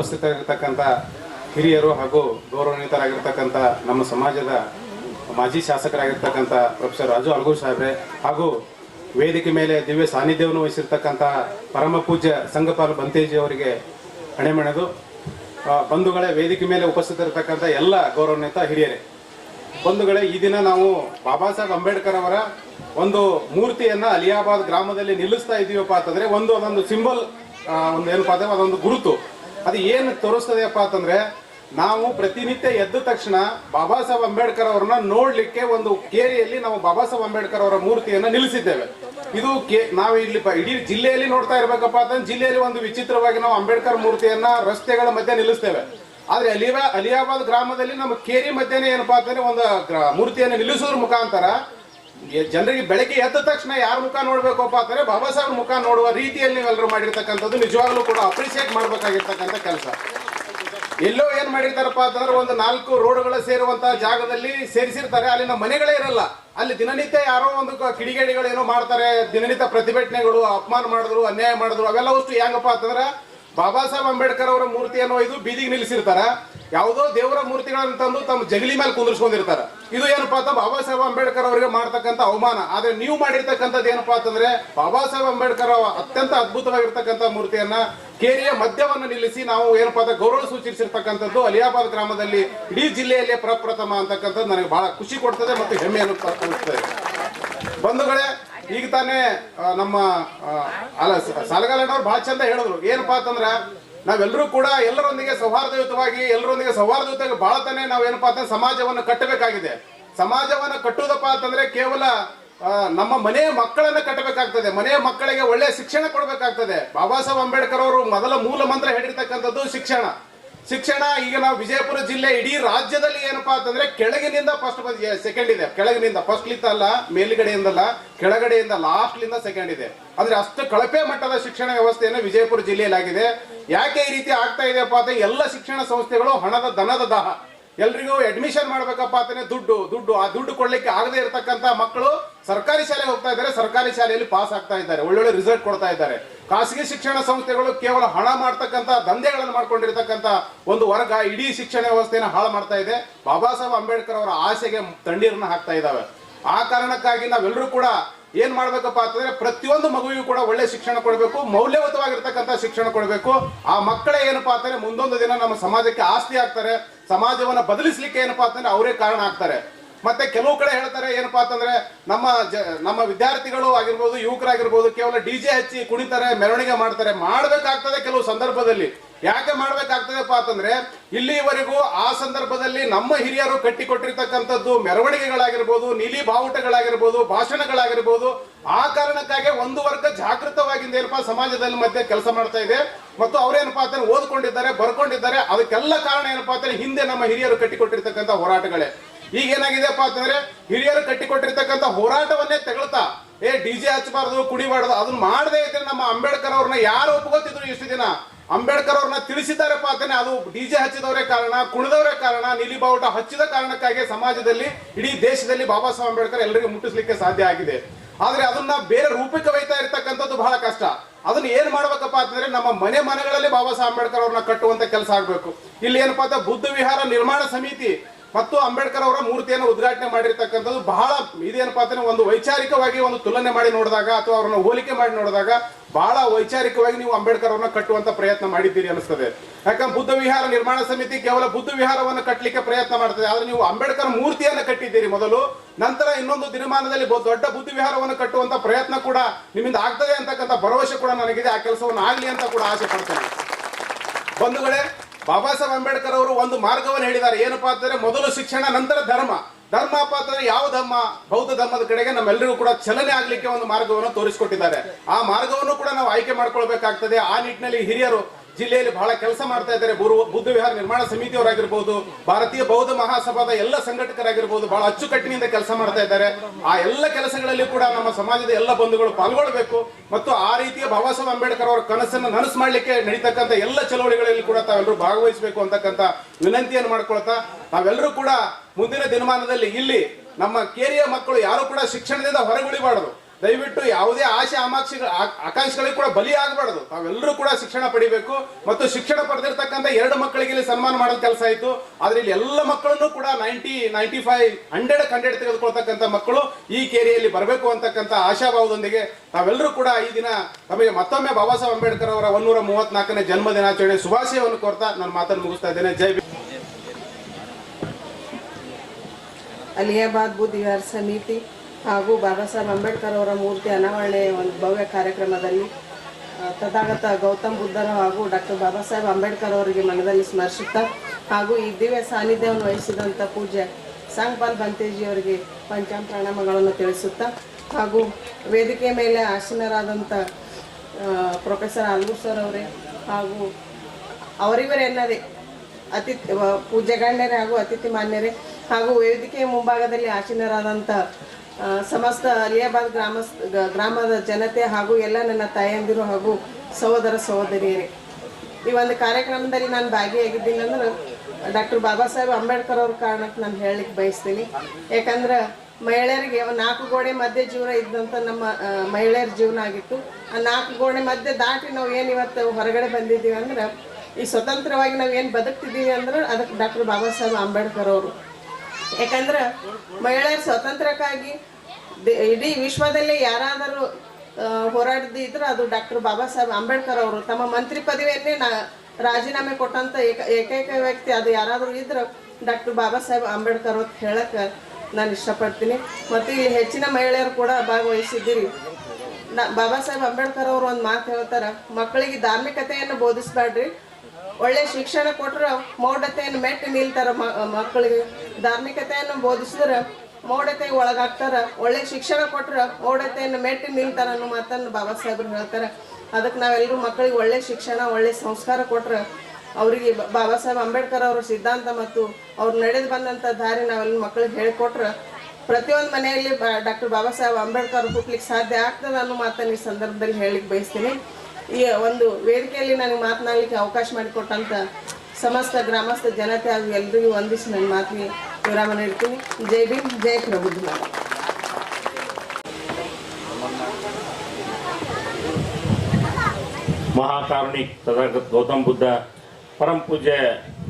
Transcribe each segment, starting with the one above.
ಉಪಸ್ಥಿತರಿರ್ತಕ್ಕಂಥ ಹಿರಿಯರು ಹಾಗೂ ಗೌರವಾನ್ವಿತರಾಗಿರ್ತಕ್ಕಂಥ ನಮ್ಮ ಸಮಾಜದ ಮಾಜಿ ಶಾಸಕರಾಗಿರ್ತಕ್ಕಂಥ ಪ್ರೊಫೆಸರ್ ರಾಜು ಅಲ್ಗೂರ್ ಸಾಹೇಬ್ರೆ ಹಾಗೂ ವೇದಿಕೆ ಮೇಲೆ ದಿವ್ಯ ಸಾನ್ನಿಧ್ಯವನ್ನು ವಹಿಸಿರ್ತಕ್ಕಂಥ ಪರಮ ಪೂಜ್ಯ ಸಂಘಪಾಲ ಬಂತೇಜಿ ಅವರಿಗೆ ಹಣೆಮಣೆದು ಬಂಧುಗಳೇ ವೇದಿಕೆ ಮೇಲೆ ಉಪಸ್ಥಿತರಿರ್ತಕ್ಕಂಥ ಎಲ್ಲ ಗೌರವಾನ್ವಿತ ಹಿರಿಯರೇ. ಬಂಧುಗಳೇ, ಈ ದಿನ ನಾವು ಬಾಬಾ ಸಾಹೇಬ್ ಅಂಬೇಡ್ಕರ್ ಅವರ ಒಂದು ಮೂರ್ತಿಯನ್ನು ಅಲಿಯಾಬಾದ್ ಗ್ರಾಮದಲ್ಲಿ ನಿಲ್ಲಿಸ್ತಾ ಇದೀವಪ್ಪ ಅಂತಂದರೆ ಒಂದು ಅದೊಂದು ಸಿಂಬಲ್ ಒಂದು ಏನಪ್ಪ ಅಂದರೆ ಅದೊಂದು ಗುರುತು. ಅದು ಏನು ತೋರಿಸ್ತದೆಯಪ್ಪ ಅಂತಂದ್ರೆ, ನಾವು ಪ್ರತಿನಿತ್ಯ ಎದ್ದ ತಕ್ಷಣ ಬಾಬಾ ಸಾಹೇಬ್ ಅಂಬೇಡ್ಕರ್ ಅವ್ರನ್ನ ನೋಡ್ಲಿಕ್ಕೆ ಒಂದು ಕೇರಿಯಲ್ಲಿ ನಾವು ಬಾಬಾ ಸಾಹೇಬ್ ಅಂಬೇಡ್ಕರ್ ಅವರ ಮೂರ್ತಿಯನ್ನ ನಿಲ್ಲಿಸಿದ್ದೇವೆ. ಇದು ಕೇ, ನಾವು ಇಲ್ಲಿ ಇಡೀ ಜಿಲ್ಲೆಯಲ್ಲಿ ನೋಡ್ತಾ ಇರ್ಬೇಕಪ್ಪ ಅಂತಂದ್ರೆ ಜಿಲ್ಲೆಯಲ್ಲಿ ಒಂದು ವಿಚಿತ್ರವಾಗಿ ನಾವು ಅಂಬೇಡ್ಕರ್ ಮೂರ್ತಿಯನ್ನ ರಸ್ತೆಗಳ ಮಧ್ಯೆ ನಿಲ್ಲಿಸ್ತೇವೆ. ಆದ್ರೆ ಅಲಿಯಾ, ಅಲಿಯಾಬಾದ್ ಗ್ರಾಮದಲ್ಲಿ ನಮ್ಮ ಕೇರಿ ಮಧ್ಯೆ ಏನಪ್ಪಾ ಅಂತಂದ್ರೆ ಒಂದು ಮೂರ್ತಿಯನ್ನ ನಿಲ್ಲಿಸೋದ್ರ ಮುಖಾಂತರ ಜನರಿಗೆ ಬೆಳಗ್ಗೆ ಎದ್ದ ತಕ್ಷಣ ಯಾರ ಮುಖ ನೋಡ್ಬೇಕಪ್ಪ ಅಂದ್ರೆ ಬಾಬಾ ಸಾಹೇಬ್ ಮುಖ ನೋಡುವ ರೀತಿಯಲ್ಲಿ ನೀವೆಲ್ಲರೂ ಮಾಡಿರ್ತಕ್ಕಂಥದ್ದು. ನಿಜವಾಗ್ಲೂ ಕೂಡ ಅಪ್ರಿಸಿಯೇಟ್ ಮಾಡ್ಬೇಕಾಗಿರ್ತಕ್ಕಂಥ ಕೆಲಸ. ಎಲ್ಲೋ ಏನ್ ಮಾಡಿರ್ತಾರಪ್ಪ ಅಂತಂದ್ರೆ ಒಂದು ನಾಲ್ಕು ರೋಡ್ಗಳ ಸೇರುವಂತಹ ಜಾಗದಲ್ಲಿ ಸೇರಿಸಿರ್ತಾರೆ. ಅಲ್ಲಿನ ಮನೆಗಳೇ ಇರಲ್ಲ. ಅಲ್ಲಿ ದಿನನಿತ್ಯ ಯಾರೋ ಒಂದು ಕಿಡಿಗೇಡಿಗಳು ಏನೋ ಮಾಡ್ತಾರೆ. ದಿನನಿತ್ಯ ಪ್ರತಿಭಟನೆಗಳು, ಅಪಮಾನ ಮಾಡಿದ್ರು, ಅನ್ಯಾಯ ಮಾಡಿದ್ರು, ಅವೆಲ್ಲ ವಸ್ತು ಹೆಂಗಪ್ಪ ಅಂತಂದ್ರೆ ಬಾಬಾ ಸಾಹೇಬ್ ಅಂಬೇಡ್ಕರ್ ಅವರ ಮೂರ್ತಿಯನ್ನು ಇದು ಬೀದಿಗೆ ನಿಲ್ಲಿಸಿರ್ತಾರ. ಯಾವುದೋ ದೇವರ ಮೂರ್ತಿಗಳನ್ನು ತಂದು ತಮ್ಮ ಜಗಲಿ ಮೇಲೆ ಕುಂದಿರ್ಸ್ಕೊಂಡಿರ್ತಾರ. ಇದು ಏನಪ್ಪಾ ಅಂತ ಬಾಬಾ ಸಾಹೇಬ್ ಅಂಬೇಡ್ಕರ್ ಅವರಿಗೆ ಮಾಡ್ತಕ್ಕಂಥ ಅವಮಾನ. ಆದ್ರೆ ನೀವು ಮಾಡಿರ್ತಕ್ಕಂಥದ್ದು ಏನಪ್ಪಾ ಅಂತಂದ್ರೆ ಬಾಬಾ ಸಾಹೇಬ್ ಅಂಬೇಡ್ಕರ್ ಅವರ ಅತ್ಯಂತ ಅದ್ಭುತವಾಗಿರ್ತಕ್ಕಂಥ ಮೂರ್ತಿಯನ್ನ ಕೇರಿಯ ಮದ್ಯವನ್ನು ನಿಲ್ಲಿಸಿ ನಾವು ಏನಪ್ಪಾ ಅಂತ ಗೌರವ ಸೂಚಿಸಿರ್ತಕ್ಕಂಥದ್ದು ಅಲಿಯಾಬಾದ್ ಗ್ರಾಮದಲ್ಲಿ ಇಡೀ ಜಿಲ್ಲೆಯಲ್ಲೇ ಪ್ರಪ್ರಥಮ ಅಂತಕ್ಕಂಥದ್ದು ನನಗೆ ಬಹಳ ಖುಷಿ ಕೊಡ್ತದೆ ಮತ್ತು ಹೆಮ್ಮೆಯನ್ನು ತರುತ್ತದೆ ಬಂಧುಗಳೇ, ಈಗ ತಾನೇ ನಮ್ಮ ಅಲ್ಲ ಬಹಳ ಚಂದ ಹೇಳಿದ್ರು. ಏನಪ್ಪಾ ಅಂತಂದ್ರ ನಾವೆಲ್ಲರೂ ಕೂಡ ಎಲ್ಲರೊಂದಿಗೆ ಸೌಹಾರ್ದಯುತವಾಗಿ ಎಲ್ಲರೊಂದಿಗೆ ಸೌಹಾರ್ದಯುತವಾಗಿ ಬಾಳತಾನೆ ನಾವು ಏನಪ್ಪಾ ಅಂತಂದ್ರೆ ಸಮಾಜವನ್ನು ಕಟ್ಟಬೇಕಾಗಿದೆ. ಸಮಾಜವನ್ನು ಕಟ್ಟುವುದಪ್ಪ ಅಂತಂದ್ರೆ ಕೇವಲ ನಮ್ಮ ಮನೆಯ ಮಕ್ಕಳನ್ನ ಕಟ್ಟಬೇಕಾಗ್ತದೆ. ಮನೆಯ ಮಕ್ಕಳಿಗೆ ಒಳ್ಳೆಯ ಶಿಕ್ಷಣ ಕೊಡಬೇಕಾಗ್ತದೆ. ಬಾಬಾ ಸಾಹೇಬ್ ಅಂಬೇಡ್ಕರ್ ಅವರು ಮೊದಲ ಮೂಲ ಮಂತ್ರ ಹೇಳಿರ್ತಕ್ಕಂಥದ್ದು ಶಿಕ್ಷಣ. ಶಿಕ್ಷಣ, ಈಗ ನಾವು ವಿಜಯಪುರ ಜಿಲ್ಲೆ ಇಡೀ ರಾಜ್ಯದಲ್ಲಿ ಏನಪ್ಪಾ ಅಂತಂದ್ರೆ ಕೆಳಗಿನಿಂದ ಫಸ್ಟ್ ಸೆಕೆಂಡ್ ಇದೆ. ಕೆಳಗಿನಿಂದ ಫಸ್ಟ್ ಲಿಂತ ಅಲ್ಲ, ಮೇಲ್ಗಡೆಯಿಂದಲ್ಲ, ಕೆಳಗಡೆಯಿಂದ ಲಾಸ್ಟ್ ಲಿಂದ ಸೆಕೆಂಡ್ ಇದೆ. ಅಂದ್ರೆ ಅಷ್ಟು ಕಳಪೆ ಮಟ್ಟದ ಶಿಕ್ಷಣ ವ್ಯವಸ್ಥೆಯನ್ನು ವಿಜಯಪುರ ಜಿಲ್ಲೆಯಲ್ಲಿ ಆಗಿದೆ ಯಾಕೆ ಈ ರೀತಿ ಆಗ್ತಾ ಇದೆಯಪ್ಪ ಅಂತ ಎಲ್ಲ ಶಿಕ್ಷಣ ಸಂಸ್ಥೆಗಳು ಹಣದ ದನದ ದಾಹ. ಎಲ್ರಿಗೂ ಅಡ್ಮಿಷನ್ ಮಾಡ್ಬೇಕಪ್ಪ ಅಂತಾನೆ ದುಡ್ಡು ದುಡ್ಡು, ಆ ದುಡ್ಡು ಕೊಡ್ಲಿಕ್ಕೆ ಆಗದೆ ಇರತಕ್ಕಂತ ಮಕ್ಕಳು ಸರ್ಕಾರಿ ಶಾಲೆಗೆ ಹೋಗ್ತಾ ಇದ್ದಾರೆ, ಸರ್ಕಾರಿ ಶಾಲೆಯಲ್ಲಿ ಪಾಸ್ ಆಗ್ತಾ ಇದ್ದಾರೆ, ಒಳ್ಳೊಳ್ಳೆ ರಿಸಲ್ಟ್ ಕೊಡ್ತಾ ಇದ್ದಾರೆ. ಖಾಸಗಿ ಶಿಕ್ಷಣ ಸಂಸ್ಥೆಗಳು ಕೇವಲ ಹಣ ಮಾಡ್ತಕ್ಕಂತ, ದಂಧೆಗಳನ್ನು ಮಾಡ್ಕೊಂಡಿರ್ತಕ್ಕಂತ ಒಂದು ವರ್ಗ ಇಡೀ ಶಿಕ್ಷಣ ವ್ಯವಸ್ಥೆಯನ್ನು ಹಾಳು ಮಾಡ್ತಾ ಇದೆ. ಬಾಬಾ ಸಾಹೇಬ್ ಅಂಬೇಡ್ಕರ್ ಅವರ ಆಸೆಗೆ ತಣ್ಣೀರನ್ನ ಹಾಕ್ತಾ ಇದ್ದಾವೆ. ಆ ಕಾರಣಕ್ಕಾಗಿ ನಾವೆಲ್ಲರೂ ಕೂಡ ಏನ್ ಮಾಡ್ಬೇಕಪ್ಪ ಅಂತಂದ್ರೆ ಪ್ರತಿಯೊಂದು ಮಗುವಿಗೂ ಕೂಡ ಒಳ್ಳೆ ಶಿಕ್ಷಣ ಕೊಡಬೇಕು ಮೌಲ್ಯಯುತವಾಗಿರ್ತಕ್ಕಂಥ ಶಿಕ್ಷಣ ಕೊಡಬೇಕು. ಆ ಮಕ್ಕಳೇ ಏನಪ್ಪಾ ಅಂತಂದ್ರೆ ಮುಂದೊಂದು ದಿನ ನಮ್ಮ ಸಮಾಜಕ್ಕೆ ಆಸ್ತಿ ಆಗ್ತಾರೆ. ಸಮಾಜವನ್ನ ಬದಲಿಸ್ಲಿಕ್ಕೆ ಏನಪ್ಪಾ ಅಂತಂದ್ರೆ ಅವರೇ ಕಾರಣ ಆಗ್ತಾರೆ. ಮತ್ತೆ ಕೆಲವು ಕಡೆ ಹೇಳ್ತಾರೆ ಏನಪ್ಪಾ ಅಂತಂದ್ರೆ ನಮ್ಮ ಜ, ನಮ್ಮ ವಿದ್ಯಾರ್ಥಿಗಳು ಆಗಿರ್ಬೋದು, ಯುವಕರಾಗಿರ್ಬೋದು ಕೇವಲ ಡಿಜೆ ಹಚ್ಚಿ ಕುಣಿತಾರೆ, ಮೆರವಣಿಗೆ ಮಾಡ್ತಾರೆ, ಮಾಡಬೇಕಾಗ್ತದೆ ಕೆಲವು ಸಂದರ್ಭದಲ್ಲಿ. ಯಾಕೆ ಮಾಡ್ಬೇಕಾಗ್ತದಪ್ಪ ಅಂತಂದ್ರೆ, ಇಲ್ಲಿವರೆಗೂ ಆ ಸಂದರ್ಭದಲ್ಲಿ ನಮ್ಮ ಹಿರಿಯರು ಕಟ್ಟಿಕೊಟ್ಟಿರ್ತಕ್ಕಂಥದ್ದು ಮೆರವಣಿಗೆಗಳಾಗಿರ್ಬೋದು, ನೀಲಿ ಬಾವುಟಗಳಾಗಿರ್ಬೋದು, ಭಾಷಣಗಳಾಗಿರ್ಬೋದು, ಆ ಕಾರಣಕ್ಕಾಗಿ ಒಂದು ವರ್ಗ ಜಾಗೃತವಾಗಿಂದ ಏನಪ್ಪಾ ಸಮಾಜದಲ್ಲಿ ಮಧ್ಯೆ ಕೆಲಸ ಮಾಡ್ತಾ ಇದೆ. ಮತ್ತು ಅವ್ರೇನಪ್ಪಾ ಅಂತಂದ್ರೆ ಓದ್ಕೊಂಡಿದ್ದಾರೆ, ಬರ್ಕೊಂಡಿದ್ದಾರೆ. ಅದಕ್ಕೆಲ್ಲ ಕಾರಣ ಏನಪ್ಪಾ ಅಂದ್ರೆ ಹಿಂದೆ ನಮ್ಮ ಹಿರಿಯರು ಕಟ್ಟಿಕೊಟ್ಟಿರ್ತಕ್ಕಂಥ ಹೋರಾಟಗಳೇ. ಈಗ ಏನಾಗಿದೆಪ್ಪ ಅಂತಂದ್ರೆ, ಹಿರಿಯರು ಕಟ್ಟಿಕೊಟ್ಟಿರ್ತಕ್ಕಂಥ ಹೋರಾಟವನ್ನೇ ತೆಗಳ್ತಾ, ಏ ಡಿಜೆ ಹಚ್ಚಬಾರ್ದು ಕುಡಿಬಾರ್ದು ಅದನ್ನ ಮಾಡದೇ ಇದ್ರೆ ನಮ್ಮ ಅಂಬೇಡ್ಕರ್ ಅವ್ರನ್ನ ಯಾರು ಒಪ್ಕೋತಿದ್ರು ಇಷ್ಟು ದಿನ? ಅಂಬೇಡ್ಕರ್ ಅವ್ರನ್ನ ತಿಳಿಸಿದ್ದಾರೆ ಪಾತ್ರನೆ ಅದು ಡಿ ಜೆ ಹಚ್ಚಿದವರೇ ಕಾರಣ, ಕುಣಿದವರೇ ಕಾರಣ, ನೀಲಿ ಬಾವುಟ ಹಚ್ಚಿದ ಕಾರಣಕ್ಕಾಗಿ ಸಮಾಜದಲ್ಲಿ, ಇಡೀ ದೇಶದಲ್ಲಿ ಬಾಬಾ ಸಾಹೇಬ್ ಅಂಬೇಡ್ಕರ್ ಎಲ್ಲರಿಗೂ ಮುಟ್ಟಿಸ್ಲಿಕ್ಕೆ ಸಾಧ್ಯ ಆಗಿದೆ. ಆದ್ರೆ ಅದನ್ನ ಬೇರೆ ರೂಪಕ್ಕೆ ಒಯ್ತಾ ಇರ್ತಕ್ಕಂಥದ್ದು ಬಹಳ ಕಷ್ಟ. ಅದನ್ನ ಏನ್ ಮಾಡ್ಬೇಕಪ್ಪ ಅಂತಂದ್ರೆ, ನಮ್ಮ ಮನೆ ಮನೆಗಳಲ್ಲಿ ಬಾಬಾ ಸಾಹೇಬ್ ಅಂಬೇಡ್ಕರ್ ಅವ್ರನ್ನ ಕಟ್ಟುವಂತ ಕೆಲಸ ಆಗ್ಬೇಕು. ಇಲ್ಲಿ ಏನಪ್ಪಾ ಅಂತ ಬುದ್ಧ ವಿಹಾರ ನಿರ್ಮಾಣ ಸಮಿತಿ ಮತ್ತು ಅಂಬೇಡ್ಕರ್ ಅವರ ಮೂರ್ತಿಯನ್ನು ಉದ್ಘಾಟನೆ ಮಾಡಿರ್ತಕ್ಕಂಥದ್ದು ಬಹಳ ಇದೇನಪ್ಪ ಅಂದ್ರೆ ಒಂದು ವೈಚಾರಿಕವಾಗಿ ಒಂದು ತುಲನೆ ಮಾಡಿ ನೋಡಿದಾಗ ಅಥವಾ ಅವರನ್ನ ಹೋಲಿಕೆ ಮಾಡಿ ನೋಡಿದಾಗ ಬಹಳ ವೈಚಾರಿಕವಾಗಿ ನೀವು ಅಂಬೇಡ್ಕರ್ ಅವರನ್ನ ಕಟ್ಟುವಂತ ಪ್ರಯತ್ನ ಮಾಡಿದ್ದೀರಿ ಅನಿಸ್ತದೆ ಯಾಕಂದ್ರೆ ಬುದ್ಧ ವಿಹಾರ ನಿರ್ಮಾಣ ಸಮಿತಿ ಕೇವಲ ಬುದ್ಧ ವಿಹಾರವನ್ನು ಕಟ್ಟಲಿಕ್ಕೆ ಪ್ರಯತ್ನ ಮಾಡ್ತದೆ. ಆದ್ರೆ ನೀವು ಅಂಬೇಡ್ಕರ್ ಮೂರ್ತಿಯನ್ನು ಕಟ್ಟಿದ್ದೀರಿ ಮೊದಲು, ನಂತರ ಇನ್ನೊಂದು ದಿನಮಾನದಲ್ಲಿ ದೊಡ್ಡ ಬುದ್ಧ ವಿಹಾರವನ್ನು ಕಟ್ಟುವಂತ ಪ್ರಯತ್ನ ಕೂಡ ನಿಮ್ಮಿಂದ ಆಗ್ತದೆ ಅಂತಕ್ಕಂಥ ಭರವಸೆ ಕೂಡ ನನಗಿದೆ. ಆ ಕೆಲಸವನ್ನು ಆಗಲಿ ಅಂತ ಕೂಡ ಆಸೆ ಪಡ್ತೇನೆ. ಬಂಧುಗಳೇ ಬಾಬಾ ಸಾಹೇಬ್ ಅಂಬೇಡ್ಕರ್ ಅವರು ಒಂದು ಮಾರ್ಗವನ್ನು ಹೇಳಿದ್ದಾರೆ. ಏನಪ್ಪಾ ಅಂತಂದ್ರೆ ಮೊದಲು ಶಿಕ್ಷಣ, ನಂತರ ಧರ್ಮ. ಧರ್ಮ ಅಂತಂದ್ರೆ ಯಾವ ಧರ್ಮ? ಬೌದ್ಧ ಧರ್ಮದ ಕಡೆಗೆ ನಮ್ಮೆಲ್ಲರಿಗೂ ಕೂಡ ಚಲನೆ ಆಗ್ಲಿಕ್ಕೆ ಒಂದು ಮಾರ್ಗವನ್ನು ತೋರಿಸಿಕೊಟ್ಟಿದ್ದಾರೆ. ಆ ಮಾರ್ಗವನ್ನು ಕೂಡ ನಾವು ಆಯ್ಕೆ ಮಾಡ್ಕೊಳ್ಬೇಕಾಗ್ತದೆ. ಆ ನಿಟ್ಟಿನಲ್ಲಿ ಹಿರಿಯರು ಜಿಲ್ಲೆಯಲ್ಲಿ ಬಹಳ ಕೆಲಸ ಮಾಡ್ತಾ ಇದ್ದಾರೆ. ಬುದ್ಧ ವಿಹಾರ ನಿರ್ಮಾಣ ಸಮಿತಿಯವರಾಗಿರ್ಬೋದು, ಭಾರತೀಯ ಬೌದ್ಧ ಮಹಾಸಭಾದ ಎಲ್ಲ ಸಂಘಟಕರಾಗಿರ್ಬೋದು, ಬಹಳ ಅಚ್ಚುಕಟ್ಟಿನಿಂದ ಕೆಲಸ ಮಾಡ್ತಾ ಇದ್ದಾರೆ. ಆ ಎಲ್ಲ ಕೆಲಸಗಳಲ್ಲಿ ಕೂಡ ನಮ್ಮ ಸಮಾಜದ ಎಲ್ಲ ಬಂಧುಗಳು ಪಾಲ್ಗೊಳ್ಬೇಕು ಮತ್ತು ಆ ರೀತಿಯ ಬಾಬಾ ಸಾಹೇಬ್ ಅಂಬೇಡ್ಕರ್ ಅವರ ಕನಸನ್ನು ನನಸು ಮಾಡಲಿಕ್ಕೆ ನಡೀತಕ್ಕಂಥ ಎಲ್ಲ ಚಳವಳಿಗಳಲ್ಲಿ ಕೂಡ ತಾವೆಲ್ಲರೂ ಭಾಗವಹಿಸಬೇಕು ಅಂತಕ್ಕಂಥ ವಿನಂತಿಯನ್ನು ಮಾಡ್ಕೊಳ್ತಾ, ನಾವೆಲ್ಲರೂ ಕೂಡ ಮುಂದಿನ ದಿನಮಾನದಲ್ಲಿ ಇಲ್ಲಿ ನಮ್ಮ ಕೇರಿಯ ಮಕ್ಕಳು ಯಾರು ಕೂಡ ಶಿಕ್ಷಣದಿಂದ ಹೊರಗುಳಿಬಾರದು. ದಯವಿಟ್ಟು ಯಾವುದೇ ಆಶೆ ಆಮಾಕ್ಷಿಗಳ ಆಕಾಂಕ್ಷೆಗಳಿಗೆ ಕೂಡ ಬಲಿ ಆಗಬಾರ್ದು. ತಾವೆಲ್ಲರೂ ಕೂಡ ಶಿಕ್ಷಣ ಪಡಿಬೇಕು ಮತ್ತು ಶಿಕ್ಷಣ ಪಡೆದಿರ್ತಕ್ಕಂಥ ಎರಡು ಮಕ್ಕಳಿಗೆ ಇಲ್ಲಿ ಸನ್ಮಾನ ಮಾಡೋ ಕೆಲಸ ಆಯಿತು. ಆದರೆ ಇಲ್ಲಿ ಎಲ್ಲ ಮಕ್ಕಳನ್ನು ಕೂಡ ninety ninety five hundred hundred ತೆಗೆದುಕೊಳ್ತಕ್ಕಂಥ ಮಕ್ಕಳು ಈ ಕೇರಿಯಲ್ಲಿ ಬರಬೇಕು ಅಂತಕ್ಕಂಥ ಆಶಾಭಾವದೊಂದಿಗೆ ತಾವೆಲ್ಲರೂ ಕೂಡ ಈ ದಿನ ನಮಗೆ ಮತ್ತೊಮ್ಮೆ ಬಾಬಾ ಸಾಹೇಬ್ ಅಂಬೇಡ್ಕರ್ ಅವರ ಒಂದೂರ ಮೂವತ್ನಾಲ್ಕನೇ ಜನ್ಮ ದಿನಾಚರಣೆ ಶುಭಾಶಯವನ್ನು ಕೋರ್ತಾ ನಾನು ಮಾತನ್ನು ಮುಗಿಸ್ತಾ ಇದ್ದೇನೆ. ಜೈ ಬಿ ಅಲಿಯಾಬಾದ್ ಬುದ್ಧಿವಾರ ಸಮಿತಿ. ಹಾಗೂ ಬಾಬಾ ಸಾಹೇಬ್ ಅಂಬೇಡ್ಕರ್ ಅವರ ಮೂರ್ತಿ ಅನಾವರಣೆ ಒಂದು ಭವ್ಯ ಕಾರ್ಯಕ್ರಮದಲ್ಲಿ ತಥಾಗತ ಗೌತಮ್ ಬುದ್ಧರ ಹಾಗೂ ಡಾಕ್ಟರ್ ಬಾಬಾ ಸಾಹೇಬ್ ಅಂಬೇಡ್ಕರ್ ಅವರಿಗೆ ಮನದಲ್ಲಿ ಸ್ಮರಿಸುತ್ತಾ ಹಾಗೂ ಈ ದಿವ್ಯ ಸಾನ್ನಿಧ್ಯವನ್ನು ವಹಿಸಿದಂಥ ಪೂಜೆ ಸಾಂಗ್ಪಾಲ್ ಬಂತೇಜಿ ಅವರಿಗೆ ಪಂಚಾಂ ಪ್ರಣಾಮಗಳನ್ನು ತಿಳಿಸುತ್ತಾ ಹಾಗೂ ವೇದಿಕೆ ಮೇಲೆ ಆಸೀನರಾದಂಥ ಪ್ರೊಫೆಸರ್ ಆಲ್ಗೂರ್ ಸರ್ ಅವರೇ ಹಾಗೂ ಅವರಿವರೆಲ್ಲರೇ ಅತಿಥಿ ವ- ಗಣ್ಯರೇ ಹಾಗೂ ಅತಿಥಿ ಮಾನ್ಯರೇ ಹಾಗೂ ವೇದಿಕೆಯ ಮುಂಭಾಗದಲ್ಲಿ ಆಸೀನರಾದಂಥ ಸಮಸ್ತ ಅಲಿಯಾಬಾದ್ ಗ್ರಾಮಸ್ ಗ್ರಾಮದ ಜನತೆ ಹಾಗೂ ಎಲ್ಲ ನನ್ನ ತಾಯಂದಿರು ಹಾಗೂ ಸಹೋದರ ಸಹೋದರಿಯರೇ. ಈ ಒಂದು ಕಾರ್ಯಕ್ರಮದಲ್ಲಿ ನಾನು ಭಾಗಿಯಾಗಿದ್ದೀನಿ ಅಂದ್ರೆ ಡಾಕ್ಟರ್ ಬಾಬಾ ಸಾಹೇಬ್ ಅಂಬೇಡ್ಕರ್ ಅವ್ರ ಕಾರಣಕ್ಕೆ ನಾನು ಹೇಳಲಿಕ್ಕೆ ಬಯಸ್ತೀನಿ. ಯಾಕಂದ್ರೆ ಮಹಿಳೆಯರಿಗೆ ನಾಲ್ಕು ಗೋಡೆ ಮಧ್ಯೆ ಜೀವನ ಇದ್ದಂಥ ನಮ್ಮ ಮಹಿಳೆಯರ ಜೀವನ ಆಗಿತ್ತು. ಆ ನಾಲ್ಕು ಗೋಡೆ ಮಧ್ಯೆ ದಾಟಿ ನಾವು ಏನು ಇವತ್ತು ಹೊರಗಡೆ ಬಂದಿದ್ದೀವಿ ಅಂದ್ರೆ ಈ ಸ್ವತಂತ್ರವಾಗಿ ನಾವು ಏನು ಬದುಕ್ತಿದ್ದೀವಿ ಅಂದ್ರೆ ಅದಕ್ಕೆ ಡಾಕ್ಟರ್ ಬಾಬಾ ಸಾಹೇಬ್ ಅಂಬೇಡ್ಕರ್ ಅವರು. ಯಾಕಂದ್ರೆ ಮಹಿಳೆಯರ ಸ್ವಾತಂತ್ರ್ಯಕ್ಕಾಗಿ ದೆ- ಇಡೀ ವಿಶ್ವದಲ್ಲೇ ಯಾರಾದರೂ ಹೋರಾಡದಿದ್ರೆ ಅದು ಡಾಕ್ಟರ್ ಬಾಬಾ ಸಾಹೇಬ್ ಅಂಬೇಡ್ಕರ್ ಅವರು. ತಮ್ಮ ಮಂತ್ರಿ ಪದವಿಯನ್ನೇ ನಾ ರಾಜೀನಾಮೆ ಕೊಟ್ಟಂತ ಏಕ ಏಕೈಕ ವ್ಯಕ್ತಿ ಅದು ಯಾರಾದರೂ ಇದ್ರೆ ಡಾಕ್ಟರ್ ಬಾಬಾ ಸಾಹೇಬ್ ಅಂಬೇಡ್ಕರ್ ಅಂತ ಹೇಳಕ್ಕೆ ನಾನು ಇಷ್ಟಪಡ್ತೀನಿ. ಮತ್ತು ಇಲ್ಲಿ ಹೆಚ್ಚಿನ ಮಹಿಳೆಯರು ಕೂಡ ಭಾಗವಹಿಸಿದ್ದೀರಿ. ನ- ಬಾಬಾ ಸಾಹೇಬ್ ಅಂಬೇಡ್ಕರ್ ಅವರು ಒಂದು ಮಾತು ಹೇಳ್ತಾರೆ, ಮಕ್ಕಳಿಗೆ ಧಾರ್ಮಿಕತೆಯನ್ನು ಬೋಧಿಸ್ಬೇಡ್ರಿ ಒಳ್ಳೆ ಶಿಕ್ಷಣ ಕೊಟ್ಟರು ಮೌಢತೆಯನ್ನು ಮೆಟ್ಟಿ ನಿಲ್ತಾರ ಮಕ್ಕಳಿಗೆ. ಧಾರ್ಮಿಕತೆಯನ್ನು ಬೋಧಿಸಿದ್ರೆ ಮೌಢತೆ ಒಳಗಾಗ್ತಾರ. ಒಳ್ಳೆ ಶಿಕ್ಷಣ ಕೊಟ್ಟರು ಮೌಢತೆಯನ್ನು ಮೆಟ್ಟಿ ನಿಲ್ತಾರ ಅನ್ನೋ ಮಾತನ್ನು ಬಾಬಾ ಸಾಹೇಬ್ರು ಹೇಳ್ತಾರೆ. ಅದಕ್ಕೆ ನಾವೆಲ್ಲರೂ ಮಕ್ಕಳಿಗೆ ಒಳ್ಳೆ ಶಿಕ್ಷಣ, ಒಳ್ಳೆ ಸಂಸ್ಕಾರ ಕೊಟ್ರೆ ಅವರಿಗೆ ಬಾಬಾ ಸಾಹೇಬ್ ಅಂಬೇಡ್ಕರ್ ಅವರ ಸಿದ್ಧಾಂತ ಮತ್ತು ಅವ್ರು ನಡೆದು ಬಂದಂಥ ದಾರಿ ನಾವೆಲ್ಲ ಮಕ್ಕಳಿಗೆ ಹೇಳಿಕೊಟ್ರೆ. ಪ್ರತಿಯೊಂದು ಮನೆಯಲ್ಲಿ ಡಾಕ್ಟರ್ ಬಾಬಾ ಸಾಹೇಬ್ ಅಂಬೇಡ್ಕರ್ ಹುಟ್ಲಿಕ್ಕೆ ಸಾಧ್ಯ ಆಗ್ತದೆ ಅನ್ನೋ ಮಾತನ್ನು ಈ ಸಂದರ್ಭದಲ್ಲಿ ಹೇಳಲಿಕ್ಕೆ ಬಯಸ್ತೀನಿ. ಈ ಒಂದು ವೇದಿಕೆಯಲ್ಲಿ ನನಗೆ ಮಾತನಾಡಲಿಕ್ಕೆ ಅವಕಾಶ ಮಾಡಿಕೊಟ್ಟಂತ ಸಮಸ್ತ ಗ್ರಾಮಸ್ಥ ಜನತೆ ಹಾಗೂ ಎಲ್ರಿಗೂ ವಂದಿಸಿ ನನ್ನ ಮಾತಿಗೆ ವಿರಾಮ ನೀಡ್ತೀನಿ ಜೈ ಭೀಮ್, ಜೈ ಪ್ರಬುದ್ಧ ಮಹಾಕಾರುಣಿ ತಥಾಗತ ಗೌತಮ್ ಬುದ್ಧ ಪರಂ ಪೂಜ್ಯ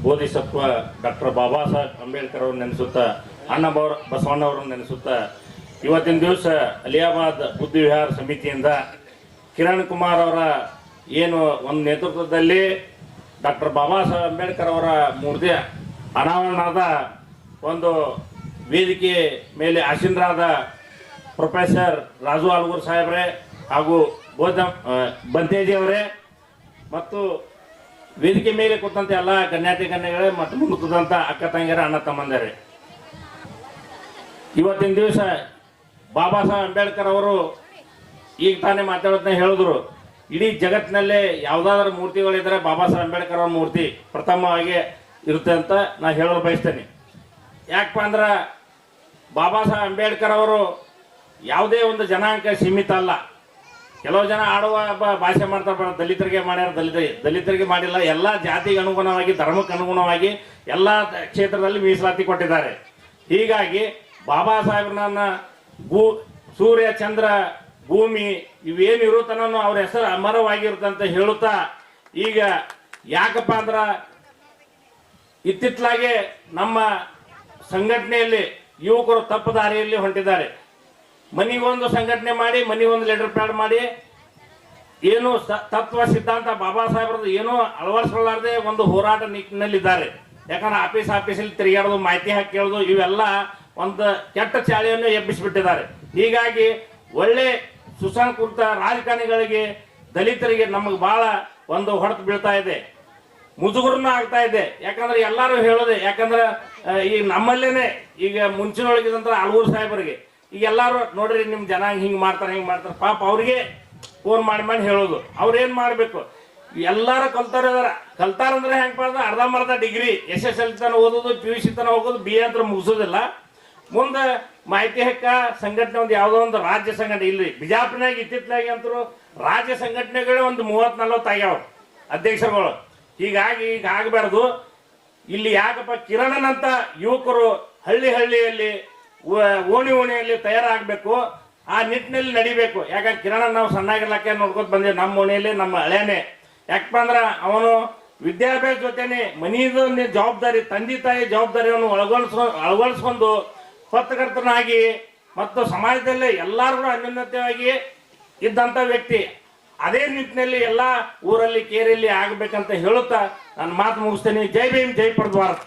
ಬೋಧಿಸತ್ವ ಡಾಕ್ಟರ್ ಬಾಬಾ ಸಾಹೇಬ್ ಅಂಬೇಡ್ಕರ್ ಅವ್ರನ್ನ ನೆನೆಸುತ್ತಾ, ಅಣ್ಣ ಬಸವಣ್ಣವರನ್ನು ಬಸವಣ್ಣವ್ರನ್ನ ನೆನೆಸುತ್ತಾ, ಇವತ್ತಿನ ದಿವಸ ಅಲಿಯಾಬಾದ್ ಬುದ್ಧ ವಿಹಾರ ಸಮಿತಿಯಿಂದ ಕಿರಣ್ ಕುಮಾರ್ ಅವರ ಏನು ಒಂದು ನೇತೃತ್ವದಲ್ಲಿ ಡಾಕ್ಟರ್ ಬಾಬಾ ಸಾಹೇಬ್ ಅಂಬೇಡ್ಕರ್ ಅವರ ಮೂರ್ತಿಯ ಅನಾವರಣದ ಒಂದು ವೇದಿಕೆ ಮೇಲೆ ಆಸೀನರಾದ ಪ್ರೊಫೆಸರ್ ರಾಜು ಆಲ್ಗೂರ್ ಸಾಹೇಬ್ರೆ ಹಾಗೂ ಬಂತೇಜಿ ಅವರೇ ಮತ್ತು ವೇದಿಕೆ ಮೇಲೆ ಕೂತಂತ ಎಲ್ಲ ಗಣ್ಯಾತಿ ಗಣ್ಯಗಳೇ ಮತ್ತು ಮುಂದೆ ಕೂತಂತ ಅಕ್ಕ ತಂಗಿಯರ, ಅಣ್ಣ ತಮ್ಮಂದಿರೇ. ಇವತ್ತಿನ ದಿವಸ ಬಾಬಾ ಸಾಹೇಬ್ ಅಂಬೇಡ್ಕರ್ ಅವರು ಈಗ ತಾನೇ ಮಾತಾಡೋದನ್ನ ಹೇಳಿದ್ರು. ಇಡೀ ಜಗತ್ತಿನಲ್ಲೇ ಯಾವುದಾದ್ರೂ ಮೂರ್ತಿಗಳಿದ್ರೆ ಬಾಬಾ ಸಾಹೇಬ್ ಅಂಬೇಡ್ಕರ್ ಅವ್ರ ಮೂರ್ತಿ ಪ್ರಥಮವಾಗಿ ಇರುತ್ತೆ ಅಂತ ನಾ ಹೇಳಲು ಬಯಸ್ತೇನೆ. ಯಾಕಪ್ಪ ಅಂದ್ರೆ ಬಾಬಾ ಸಾಹೇಬ್ ಅಂಬೇಡ್ಕರ್ ಅವರು ಯಾವುದೇ ಒಂದು ಜನಾಂಗ ಸೀಮಿತ ಅಲ್ಲ. ಕೆಲವು ಜನ ಆಡುವ ಭಾಷೆ ಮಾಡ್ತಾರೆ ದಲಿತರಿಗೆ ಮಾಡ್ಯಾರ, ದಲಿತ, ದಲಿತರಿಗೆ ಮಾಡಿಲ್ಲ. ಎಲ್ಲ ಜಾತಿಗೆ ಅನುಗುಣವಾಗಿ, ಧರ್ಮಕ್ಕೆ ಅನುಗುಣವಾಗಿ ಎಲ್ಲ ಕ್ಷೇತ್ರದಲ್ಲಿ ಮೀಸಲಾತಿ ಕೊಟ್ಟಿದ್ದಾರೆ. ಹೀಗಾಗಿ ಬಾಬಾ ಸಾಹೇಬ್ರನ್ನ ಗು, ಸೂರ್ಯ, ಚಂದ್ರ ಭೂಮಿ ಇವೇನು ಇರುತ್ತನೋ ಅವ್ರ ಹೆಸರು ಅಮರವಾಗಿರುತ್ತಂತ ಹೇಳುತ್ತಾ, ಈಗ ಯಾಕಪ್ಪ ಅಂದ್ರ ಇತ್ತಿತ್ತಲಾಗೆ ನಮ್ಮ ಸಂಘಟನೆಯಲ್ಲಿ ಯುವಕರು ತಪ್ಪು ದಾರಿಯಲ್ಲಿ ಹೊಂಟಿದ್ದಾರೆ. ಮನಿಗೊಂದು ಸಂಘಟನೆ ಮಾಡಿ, ಮನಿಗೊಂದು ಲೆಟರ್ ಪ್ಯಾಡ್ ಮಾಡಿ, ಏನು ತತ್ವ ಸಿದ್ಧಾಂತ ಬಾಬಾ ಸಾಹೇಬ್ರದ್ದು ಏನೋ ಅಳವಡಿಸ್ಕೊಳ್ಳಾರ್ದೆ ಒಂದು ಹೋರಾಟ ನಿಟ್ಟಿನಲ್ಲಿದ್ದಾರೆ. ಯಾಕಂದ್ರೆ ಆಫೀಸ್ ಆಫೀಸಲ್ಲಿ ತಿರುಗಾಡೋದು, ಮಾಹಿತಿ ಹಾಕಿ ಕೇಳೋದು, ಇವೆಲ್ಲ ಒಂದು ಕೆಟ್ಟ ಚಾಳಿಯನ್ನು ಎಬ್ಬಿಸಿಬಿಟ್ಟಿದ್ದಾರೆ. ಹೀಗಾಗಿ ಒಳ್ಳೆ ಸುಸಂಸ್ಕೃತ ರಾಜಕಾರಣಿಗಳಿಗೆ ದಲಿತರಿಗೆ ನಮಗೆ ಬಹಳ ಒಂದು ಹೊಡೆತು ಬೀಳ್ತಾ ಇದೆ. ಮುಜುಗುರನ ಆಗ್ತಾ ಇದೆ. ಯಾಕಂದ್ರೆ ಎಲ್ಲರೂ ಹೇಳೋದೆ, ಯಾಕಂದ್ರೆ ಈ ನಮ್ಮಲ್ಲೇನೆ ಈಗ ಮುಂಚಿನೊಳಗಿದಂತ ಆಲ್ಗೂರ್ ಸಾಹೇಬರಿಗೆ. ಈಗ ಎಲ್ಲರೂ ನೋಡ್ರಿ ನಿಮ್ಮ ಜನ ಹಿಂಗೆ ಮಾಡ್ತಾರೆ ಹಿಂಗೆ ಮಾಡ್ತಾರೆ. ಪಾಪ ಅವ್ರಿಗೆ ಫೋನ್ ಮಾಡಿ ಮಾಡಿ ಹೇಳೋದು. ಅವ್ರೇನು ಮಾಡಬೇಕು? ಎಲ್ಲಾರು ಕಲ್ತಾರ ಕಲ್ತಾರಂದ್ರೆ ಹೆಂಗೆ ಅರ್ಧ ಅರ್ಧಂಬರ್ಧ ಡಿಗ್ರಿ ಎಸ್ ಎಸ್ ಎಲ್ ತನ ಓದೋದು ಪಿ ಯು ಸಿ ತನ ಹೋಗೋದು ಬಿ ಎ ಅಂತ ಮುಗಿಸೋದಿಲ್ಲ. ಮುಂದೆ ಮಾಹಿತಿ ಹಕ್ಕ ಸಂಘಟನೆ ಒಂದು ಯಾವುದೋ ಒಂದು ರಾಜ್ಯ ಸಂಘಟನೆ, ಇಲ್ಲಿ ಬಿಜಾಪುರ್ನಾಗ ಇತ್ತಿತ್ತಲಾಗಿ ಅಂತರು ರಾಜ್ಯ ಸಂಘಟನೆಗಳೇ ಒಂದು ಮೂವತ್ ನಲ್ವತ್ತು ಆಗ್ಯಾವ ಅಧ್ಯಕ್ಷರುಗಳು. ಹೀಗಾಗಿ ಈಗ ಆಗಬಾರ್ದು. ಇಲ್ಲಿ ಯಾಕಪ್ಪ ಕಿರಣನಂತ ಯುವಕರು ಹಳ್ಳಿ ಹಳ್ಳಿಯಲ್ಲಿ ಓಣಿ ಓಣಿಯಲ್ಲಿ ತಯಾರಾಗಬೇಕು. ಆ ನಿಟ್ಟಿನಲ್ಲಿ ನಡಿಬೇಕು. ಯಾಕಂದ್ರೆ ಕಿರಣ ನಾವು ಸಣ್ಣಾಗಿರ್ಲಕ್ಕೆ ನೋಡ್ಕೊತ ಬಂದೇವೆ, ನಮ್ಮ ಓಣಿಯಲ್ಲಿ ನಮ್ಮ ಹಳೇನೆ. ಯಾಕಪ್ಪ ಅಂದ್ರೆ ಅವನು ವಿದ್ಯಾಭ್ಯಾಸ ಜೊತೆನೆ ಮನೆಯದು ಜವಾಬ್ದಾರಿ, ತಂದೆ ತಾಯಿ ಜವಾಬ್ದಾರಿಯನ್ನು ಒಳಗೊಳಿಸ್ಕೊ ಅಳವಡಿಸ್ಕೊಂಡು ಪತ್ರಕರ್ತನಾಗಿ ಮತ್ತು ಸಮಾಜದಲ್ಲೇ ಎಲ್ಲರೂ ಅನ್ಯೋನ್ಯತೆಯಾಗಿ ಇದ್ದಂಥ ವ್ಯಕ್ತಿ, ಅದೇ ನಿಟ್ಟಿನಲ್ಲಿ ಎಲ್ಲ ಊರಲ್ಲಿ, ಕೇರಿಯಲ್ಲಿ ಆಗಬೇಕಂತ ಹೇಳುತ್ತಾ ನಾನು ಮಾತು ಮುಗಿಸ್ತೇನೆ. ಜೈ ಭೀಮ್, ಜೈ ಭಾರತ್.